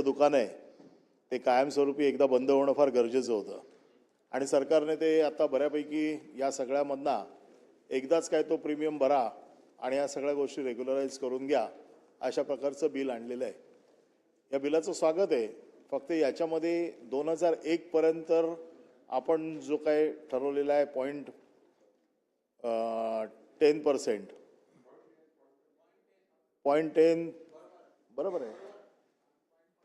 दुकान आहे ते कायमस्वरूपी एकदा बंद होणं फार गरजेचं होतं. आणि सरकारने ते आता बऱ्यापैकी या सगळ्यामधना एकदाच काय तो प्रीमियम भरा आणि या सगळ्या गोष्टी रेग्युलराईज करून घ्या अशा प्रकारचं बिल आणलेलं आहे. या बिलाचं स्वागत आहे. फक्त याच्यामध्ये दोन हजार एकपर्यंत आपण जो काय ठरवलेला आहे point ten percent point ten बरोबर आहे.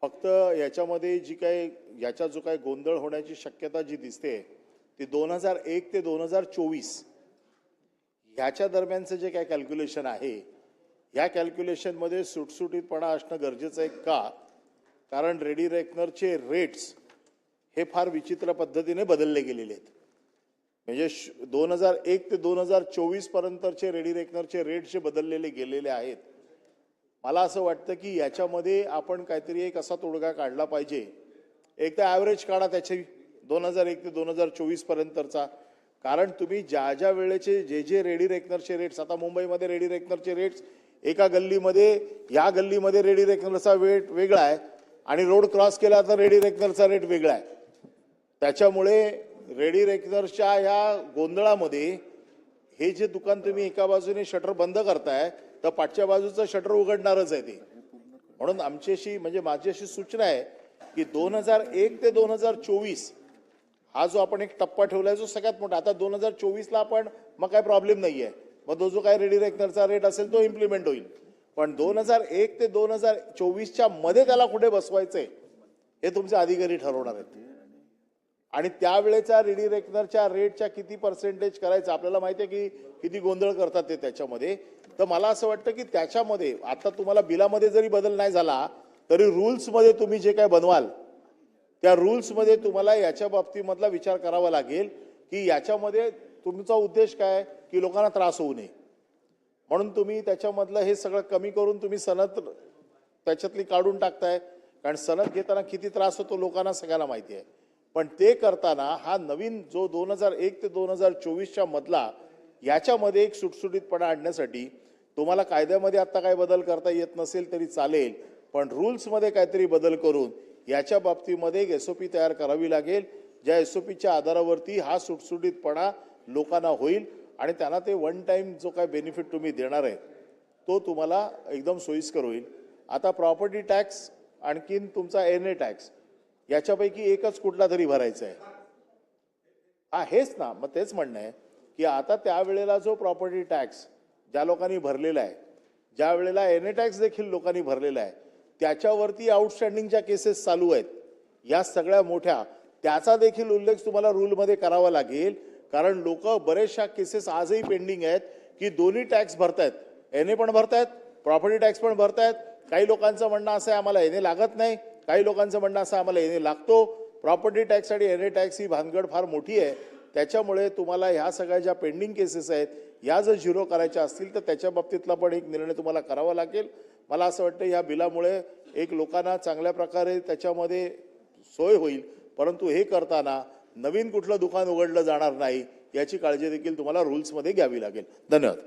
फक्त याच्यामध्ये जी काय याचा जो काय गोंधळ होण्याची शक्यता जी दिसते ती दोन हजार एक ते दोन हजार चोवीस ह्याच्या दरम्यानचं जे काय कॅल्क्युलेशन आहे ह्या कॅल्क्युलेशनमध्ये सुटसुटीतपणा असणं गरजेचं आहे का? कारण रेडी रेकनरचे रेट्स हे फार विचित्र पद्धतीने बदलले गेलेले आहेत. म्हणजे दोन हजार एक ते दोन हजार चोवीसपर्यंतचे रेडी रेकनरचे रेट जे बदललेले गेलेले आहेत मला असं वाटतं की याच्यामध्ये आपण काहीतरी एक असा तोडगा काढला पाहिजे. एक तर ॲव्हरेज काढा त्याची दोन हजार एक ते दोन हजार चोवीसपर्यंतचा कारण तुम्ही ज्या ज्या वेळेचे जे जे रेडी रेकनरचे रेट्स आता मुंबईमध्ये रेडी रेकनरचे रेट्स एका गल्लीमध्ये या गल्लीमध्ये रेडी रेकनरचा वेट वेगळा आहे आणि रोड क्रॉस केला तर रेडी रेकनरचा रेट वेगळा आहे. त्याच्यामुळे रेडी रेकनरच्या या गोंधळामध्ये हे जे दुकान तुम्ही एका बाजूने शटर बंद करताय तर पाठच्या बाजूचं शटर उघडणारच आहे ते. म्हणून आमच्याशी म्हणजे माझी अशी सूचना आहे की दोन हजार एक ते दोन हजार चोवीस हा जो आपण एक टप्पा ठेवलाय जो सगळ्यात मोठा. आता दोन हजार चोवीसला आपण मग काय प्रॉब्लेम नाही आहे मग तो जो काय रेडी रेकनरचा रेट असेल तो इम्प्लिमेंट होईल. पण दोन हजार एक ते दोन हजार चोवीसच्या मध्ये त्याला कुठे बसवायचं आहे हे तुमचे अधिकारी ठरवणार आहेत. आणि त्यावेळेच्या रेडी रेकनरच्या रेटच्या किती पर्सेंटेज करायचं आपल्याला माहिती आहे की किती गोंधळ करतात ते त्याच्यामध्ये. तर मला असं वाटतं की त्याच्यामध्ये आता तुम्हाला बिलामध्ये जरी बदल नाही झाला तरी रूल्समध्ये तुम्ही जे काय बनवाल त्या रूल्समध्ये तुम्हाला याच्या बाबतीमधला विचार करावा लागेल की याच्यामध्ये तुमचा उद्देश काय की लोकांना त्रास होऊ नये. म्हणून तुम्ही त्याच्यामधलं हे सगळं कमी करून तुम्ही सनद त्याच्यातली काढून टाकताय. कारण सनद घेताना किती त्रास होतो लोकांना सगळ्यांना माहिती आहे. पण ते करताना हा नवीन जो दोन हजार एक ते दोन हजार चोवीसच्या मधला याच्यामध्ये एक सुटसुटीतपणा आणण्यासाठी तुम्हाला कायद्यामध्ये आत्ता काय बदल करता येत नसेल तरी चालेल पण रूल्समध्ये काहीतरी बदल करून याच्या बाबतीमध्ये एक एस ओ पी तयार करावी लागेल. ज्या एस ओ पीच्या आधारावरती हा सुटसुटीतपणा लोकांना होईल आणि त्यांना ते वन टाईम जो काय बेनिफिट तुम्ही देणार आहे तो तुम्हाला एकदम सोयीस्कर होईल. आता प्रॉपर्टी टॅक्स आणखीन तुमचा एन ए टॅक्स याच्यापैकी एकच कुठला तरी भरायचा आहे. हा हेच ना मग तेच म्हणणं आहे की आता त्यावेळेला जो प्रॉपर्टी टॅक्स ज्या लोकांनी भरलेला आहे ज्या वेळेला एन ए टॅक्स देखील लोकांनी भरलेला आहे त्याच्यावरती आउटस्टँडिंगच्या केसेस चालू आहेत. या सगळ्या मोठ्या त्याचा देखील उल्लेख तुम्हाला रूलमध्ये करावा लागेल कारण लोक बरेचशा केसेस आजही पेंडिंग आहेत की दोन्ही टॅक्स भरतायत. एन ए पण भरतायत प्रॉपर्टी टॅक्स पण भरतायत. काही लोकांचं म्हणणं असं आहे आम्हाला एन ए लागत नाही. काही लोकांचं म्हणणं असं आम्हाला एन लागतो प्रॉपर्टी टॅक्स आणि एन ए टॅक्स ही भानगड फार मोठी आहे. त्याच्यामुळे तुम्हाला ह्या सगळ्या ज्या पेंडिंग केसेस आहेत या जर झिरो करायच्या असतील तर त्याच्या बाबतीतला पण एक निर्णय तुम्हाला करावा लागेल. मला असं वाटतं या बिलामुळे एक लोकांना चांगल्या प्रकारे त्याच्यामध्ये सोय होईल. परंतु हे करताना नवीन कुठलं दुकान उघडलं जाणार नाही याची काळजी देखील तुम्हाला रुल्समध्ये घ्यावी लागेल. धन्यवाद.